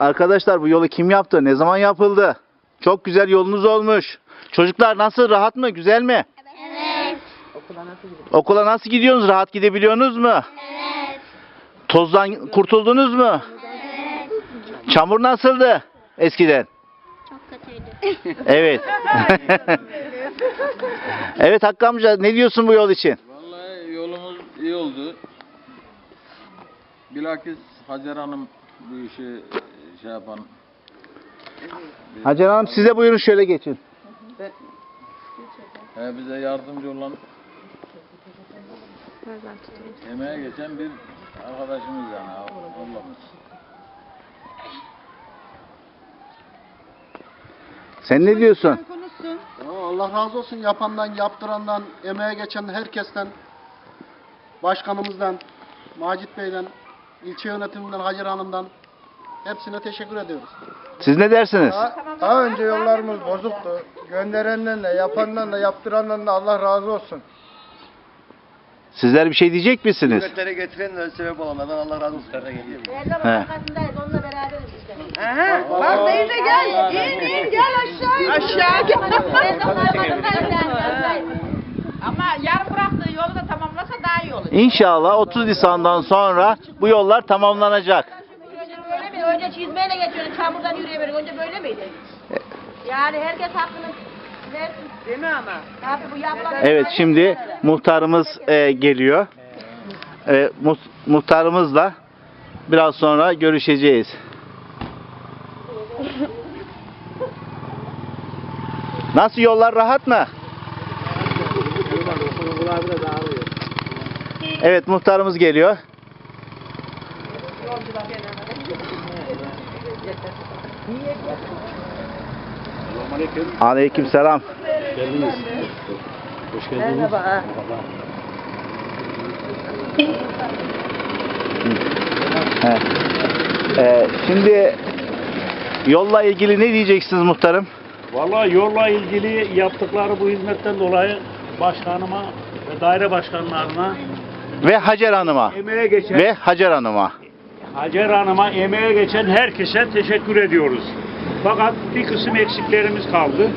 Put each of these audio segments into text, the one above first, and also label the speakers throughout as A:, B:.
A: Arkadaşlar bu yolu kim yaptı? Ne zaman yapıldı? Çok güzel yolunuz olmuş. Çocuklar nasıl? Rahat mı? Güzel mi?
B: Evet.
A: Okula nasıl gidiyorsunuz? Rahat gidebiliyorsunuz mu?
B: Evet.
A: Tozdan kurtuldunuz mu?
B: Evet.
A: Çamur nasıldı eskiden?
B: Çok kötüydü.
A: Evet. evet Hakkı amca ne diyorsun bu yol için?
C: Vallahi yolumuz iyi oldu. Bilakis Hacer Hanım bu işi şey yapan.
A: Hacer Hanım size buyurun şöyle geçin.
C: e, bize yardımcı olan emeğe geçen bir arkadaşımız yani ablamız.
A: Sen ne diyorsun?
D: Allah razı olsun yapandan, yaptırandan, emeğe geçen herkesten, başkanımızdan, Macit Bey'den, ilçe yönetiminden, Hacer Hanım'dan hepsine teşekkür ediyoruz.
A: Siz ne dersiniz?
E: Daha, daha önce yollarımız bozuktu. Gönderenden de, yapandan da, yaptırandan da Allah razı olsun.
A: Sizler bir şey diyecek misiniz?
F: Hizmetlere getiren de sebep olanlardan Allah razı olsun. geliyor.
A: He.
G: Bak teyze gel. İn in gel aşağı. Aşağı gel. Ama yarım bıraktığı yolu da tamamlasa daha iyi olur.
A: İnşallah 30 Nisan'dan sonra bu yollar tamamlanacak.
G: Önce çizmeyle geçiyordu. Çamurdan yürüyemedik. Önce böyle miydi? Yani herkes hakkını. Değil mi ama? Tabii bu yapılan...
A: Evet şimdi muhtarımız e, geliyor. E, mu- muhtarımızla biraz sonra görüşeceğiz. Nasıl yollar rahat mı? Evet muhtarımız geliyor. Aleyküm selam. He. Ee, şimdi yolla ilgili ne diyeceksiniz muhtarım?
H: Vallahi yolla ilgili yaptıkları bu hizmetten dolayı başkanıma ve daire başkanlarına
A: Ve Hacer Hanım'a.
H: emeğe geçen
A: Ve Hacer Hanım'a.
H: Hacer Hanım'a emeğe geçen herkese teşekkür ediyoruz. Fakat bir kısım eksiklerimiz kaldı.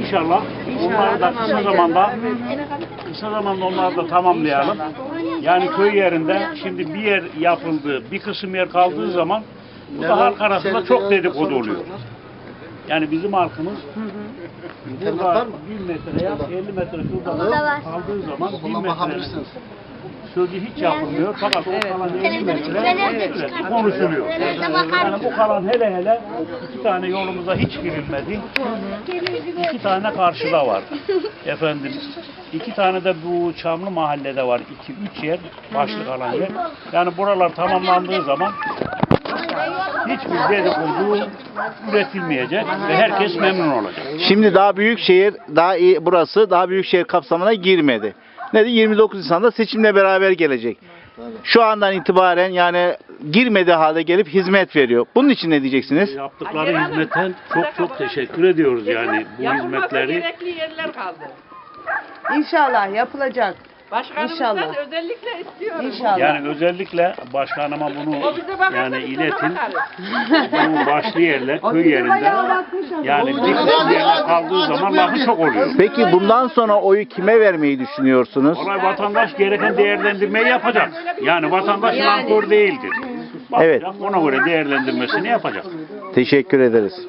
H: İnşallah, onları da kısa zamanda kısa zamanda onları da tamamlayalım. Yani köy yerinde şimdi bir yer yapıldı, bir kısım yer kaldığı zaman bu da halk arasında çok dedikodu oluyor. Yani bizim halkımız burada 1 metre yap, 50 metre şurada
B: da var.
H: kaldığı zaman 1
D: Okuldan
H: metre
D: bakabilirsiniz.
H: Sözü hiç yapılmıyor. Fakat o kalan 50 metre sürekli konuşuluyor. Yani
B: bakar
H: bu kalan hele hele iki tane yolumuza hiç girilmedi. İki tane karşıda var. Efendim iki tane de bu Çamlı mahallede var. iki üç yer başlık alan yer. Yani buralar tamamlandığı zaman hiçbir dedikodu üretilmeyecek ve herkes memnun olacak.
A: Şimdi daha büyük şehir, daha iyi burası daha büyük şehir kapsamına girmedi. Ne de 29 Nisan'da seçimle beraber gelecek. Şu andan itibaren yani girmedi halde gelip hizmet veriyor. Bunun için ne diyeceksiniz?
H: Yaptıkları hizmetten çok çok teşekkür ediyoruz yani bu
G: Yapılması
H: hizmetleri.
G: gerekli yerler kaldı.
I: İnşallah yapılacak.
G: Başkanımızdan
I: İnşallah.
G: özellikle istiyoruz.
I: İnşallah.
H: Yani özellikle başkanıma bunu
G: O bize bakarsa
H: yani
G: biz ona
H: iletin.
G: bakarız.
H: Bu başlı yerler, köy yerinde yani bir kısım yerler kaldığı zaman lafı çok oluyor.
A: Peki bundan sonra oyu kime vermeyi düşünüyorsunuz?
H: Olay vatandaş gereken değerlendirmeyi yapacak. Yani vatandaş nankör değildir.
A: Evet.
H: Bakacak, ona göre değerlendirmesini yapacak.
A: Teşekkür ederiz.